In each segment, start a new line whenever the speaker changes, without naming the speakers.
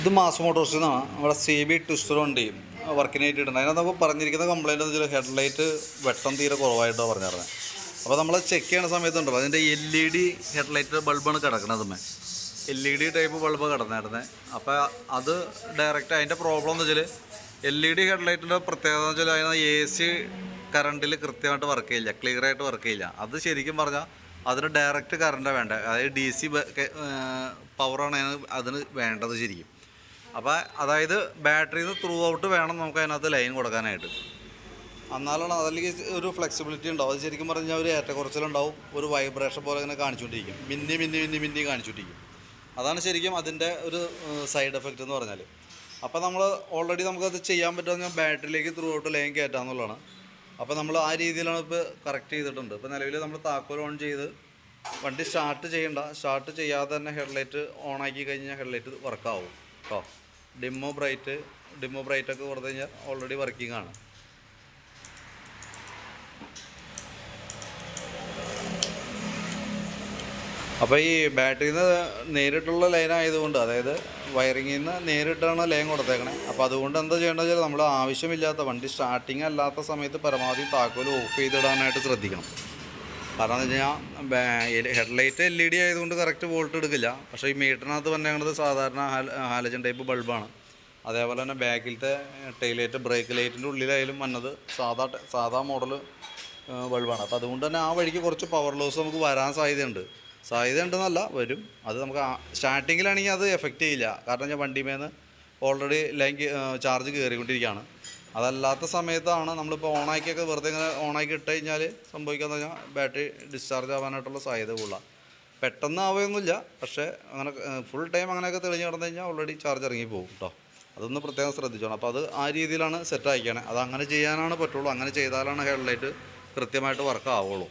ഇത് മാസ് മോട്ടോഴ്സിൽ നിന്നാണ് നമ്മുടെ സി ബി ട്വിസ്റ്റർ വണ്ടി വർക്കിനായിട്ട് ഇടുന്നത് അതിനകത്ത് നമ്മൾ പറഞ്ഞിരിക്കുന്ന കംപ്ലൈന്റ് എന്ന് വെച്ചാൽ ഹെഡ്ലൈറ്റ് വെട്ടം തീരെ കുറവായിട്ടാണ് പറഞ്ഞിരുന്നത് അപ്പോൾ നമ്മൾ ചെക്ക് ചെയ്യുന്ന സമയത്തുണ്ടല്ലോ അതിന്റെ എൽ ഇ ഡി ഹെഡ്ലൈറ്റ് ബൾബാണ് കിടക്കുന്നത് may L E D type bulb കിടന്നായിരുന്നത് അപ്പോൾ അത് ഡയറക്റ്റ് അതിന്റെ പ്രോബ്ലം എന്ന് വെച്ചാൽ എൽ ഇ ഡി ഹെഡ്ലൈറ്റിന്റെ പ്രത്യേകത എന്ന് വെച്ചാൽ അതിന് എ സി കറണ്ടിൽ കൃത്യമായിട്ട് വർക്ക് ചെയ്യില്ല ക്ലിയർ ആയിട്ട് വർക്ക് ചെയ്യില്ല. അത് ശരിക്കും പറഞ്ഞാൽ അതിന് ഡയറക്റ്റ് കറണ്ടാണ് വേണ്ടത് അതായത് ഡി സി പവറാണ് അതിന് വേണ്ടത് ശരിക്കും. അപ്പോൾ അതായത് ബാറ്ററിയിൽ ത്രൂ ഔട്ട് വേണം നമുക്ക് അതിനകത്ത് ലൈൻ കൊടുക്കാനായിട്ട്. എന്നാലാണ് അതല്ലെങ്കിൽ ഒരു ഫ്ലെക്സിബിലിറ്റി ഉണ്ടാവും. അത് ശരിക്കും പറഞ്ഞാൽ ഒരു ഏറ്റക്കുറച്ചിലുണ്ടാവും. ഒരു വൈബ്രേഷൻ പോലെ ഇങ്ങനെ കാണിച്ചുകൊണ്ടിരിക്കും. മിന്നി മിന്നി മിന്നി മിന്നി കാണിച്ചുകൊണ്ടിരിക്കും. അതാണ് ശരിക്കും അതിന്റെ ഒരു സൈഡ് എഫക്റ്റ് എന്ന് പറഞ്ഞാൽ അപ്പോൾ നമ്മൾ ഓൾറെഡി നമുക്കത് ചെയ്യാൻ പറ്റുമെന്ന് ബാറ്ററിയിലേക്ക് ത്രൂ ഔട്ട് ലൈൻ കയറ്റാമെന്നുള്ളതാണ് അപ്പോൾ നമ്മൾ ആ രീതിയിലാണ് ഇപ്പോൾ കറക്റ്റ് ചെയ്തിട്ടുണ്ട്. ഇപ്പോൾ നിലവിൽ നമ്മൾ താക്കോൽ ഓൺ ചെയ്ത് വണ്ടി സ്റ്റാർട്ട് ചെയ്യണ്ട. സ്റ്റാർട്ട് ചെയ്യാതെ തന്നെ ഹെഡ്ലൈറ്റ് ഓൺ ആക്കി കഴിഞ്ഞാൽ ഹെഡ്ലൈറ്റ് വർക്കാവും കേട്ടോ ഡിമ്മോ ബ്രൈറ്റ് ഡിമോ ബ്രൈറ്റ് ഒക്കെ കൊടുത്തു കഴിഞ്ഞാൽ ഓൾറെഡി വർക്കിംഗ് ആണ്. അപ്പോൾ ഈ ബാറ്ററിയിൽ നിന്ന് നേരിട്ടുള്ള ലൈൻ ആയതുകൊണ്ട് അതായത് വയറിങ്ങിൽ നിന്ന് നേരിട്ടാണ് ലൈൻ കൊടുത്തേക്കണേ. അപ്പോൾ അതുകൊണ്ട് എന്താ ചെയ്യേണ്ടത് വെച്ചാൽ നമ്മൾ ആവശ്യമില്ലാത്ത വണ്ടി സ്റ്റാർട്ടിങ് അല്ലാത്ത സമയത്ത് പരമാവധി താക്കോൽ ഓഫ് ചെയ്തിടാനായിട്ട് ശ്രദ്ധിക്കണം. കാരണം എന്ന് വെച്ച് കഴിഞ്ഞാൽ ഹെഡ്ലൈറ്റ് എൽ ഇ ഡി ആയതുകൊണ്ട് കറക്റ്റ് വോൾട്ട് എടുക്കില്ല. പക്ഷേ ഈ മീറ്ററിനകത്ത് പറഞ്ഞത് സാധാരണ ഹാലജൻ ടൈപ്പ് ബൾബാണ് അതേപോലെ തന്നെ ബാക്കിലത്തെ ടൈലൈറ്റ് ബ്രേക്ക് ലൈറ്റിന്റെ ഉള്ളിലായാലും വന്നത് സാധാ സാധാ മോഡൽ ബൾബാണ് അപ്പോൾ അതുകൊണ്ട് തന്നെ ആ വഴിക്ക് കുറച്ച് പവർ ലോസ് നമുക്ക് വരാൻ സാധ്യതയുണ്ട്. സാധ്യതയുണ്ടെന്നല്ല വരും. അത് നമുക്ക് സ്റ്റാർട്ടിങ്ങിലാണെങ്കിൽ അത് എഫക്റ്റ് ചെയ്യില്ല. കാരണം ഞാൻ വണ്ടിമേന്ന് ഓൾറെഡി ലൈൻ ചാർജ് കയറിക്കൊണ്ടിരിക്കുകയാണ് അതല്ലാത്ത സമയത്താണ് നമ്മളിപ്പോൾ ഓണാക്കിയൊക്കെ വെറുതെ ഇങ്ങനെ ഓണാക്കി ഇട്ട് കഴിഞ്ഞാൽ സംഭവിക്കാന്ന് പറഞ്ഞാൽ ബാറ്ററി ഡിസ്ചാർജ് ആവാനായിട്ടുള്ള സാധ്യത കൂടുതലാണ് പെട്ടെന്ന് ആവുകയൊന്നുമില്ല പക്ഷേ അങ്ങനെ ഫുൾ ടൈം അങ്ങനെയൊക്കെ തെളിഞ്ഞ് കിടന്നു കഴിഞ്ഞാൽ ഓൾറെഡി ചാർജ് ഇറങ്ങി പോകും കേട്ടോ അതൊന്ന് പ്രത്യേകം ശ്രദ്ധിച്ചോണം. അപ്പോൾ അത് ആ രീതിയിലാണ് സെറ്റ് ആക്കിയാണ് അത് അങ്ങനെ ചെയ്യാനാണ് പറ്റുള്ളൂ. അങ്ങനെ ചെയ്താലാണ് ഹെഡ്ലൈറ്റ് കൃത്യമായിട്ട് വർക്ക് ആവുള്ളൂ.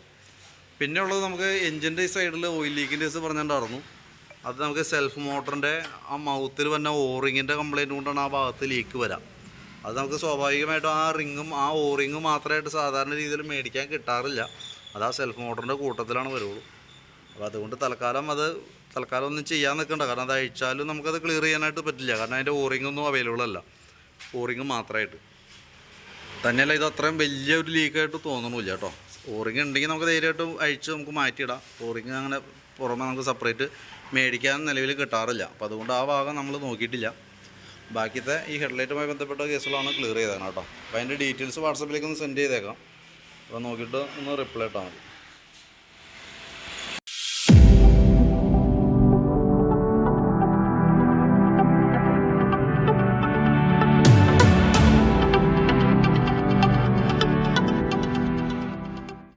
പിന്നെ ഉള്ളത് നമുക്ക് എഞ്ചിന്റെ സൈഡിൽ ഓയിൽ ലീക്കിന്റെ കേസ് പറഞ്ഞിട്ടുണ്ടായിരുന്നു. അത് നമുക്ക് സെൽഫ് മോട്ടറിന്റെ ആ മൗത്തിൽ വന്ന ഓറിങ്ങിന്റെ കംപ്ലയിന്റ് കൊണ്ടാണ് ആ ഭാഗത്ത് ലീക്ക് വരാം. അത് നമുക്ക് സ്വാഭാവികമായിട്ടും ആ റിങ്ങും ആ ഓറിങ്ങും മാത്രമായിട്ട് സാധാരണ രീതിയിൽ മേടിക്കാൻ കിട്ടാറില്ല. അത് ആ സെൽഫ് മോട്ടറിന്റെ കൂട്ടത്തിലാണ് വരുള്ളൂ. അപ്പോൾ അതുകൊണ്ട് തൽക്കാലം അത് തൽക്കാലം ഒന്നും ചെയ്യാൻ നിൽക്കണ്ട. കാരണം അത് അഴിച്ചാലും നമുക്കത് ക്ലിയർ ചെയ്യാനായിട്ട് പറ്റില്ല. കാരണം അതിന്റെ ഓറിങ്ങൊന്നും അവൈലബിൾ അല്ല. ഓറിങ് മാത്രമായിട്ട്. തന്നെയല്ല ഇത് അത്രയും വലിയൊരു ലീക്കായിട്ട് തോന്നണില്ല കേട്ടോ. ഓറിങ് ഉണ്ടെങ്കിൽ നമുക്ക് ധൈര്യമായിട്ട് അഴിച്ച് നമുക്ക് മാറ്റിയിടാം. ഓറിങ് അങ്ങനെ പുറമെ നമുക്ക് സെപ്പറേറ്റ് മേടിക്കാൻ നിലവിൽ കിട്ടാറില്ല. അപ്പോൾ അതുകൊണ്ട് ആ ഭാഗം നമ്മൾ നോക്കിയിട്ടില്ല. ബാക്കിയത്തെ ഈ ഹെഡ്ലൈറ്റുമായി ബന്ധപ്പെട്ട കേസുകളാണ് ക്ലിയർ ചെയ്തേക്കണം കേട്ടോ. അപ്പോൾ അതിന്റെ ഡീറ്റെയിൽസ് വാട്സപ്പിലേക്ക് ഒന്ന് സെൻഡ് ചെയ്തേക്കാം. അപ്പോൾ നോക്കിയിട്ട് ഒന്ന് റിപ്ലൈ ഇട്ടാൽ മതി.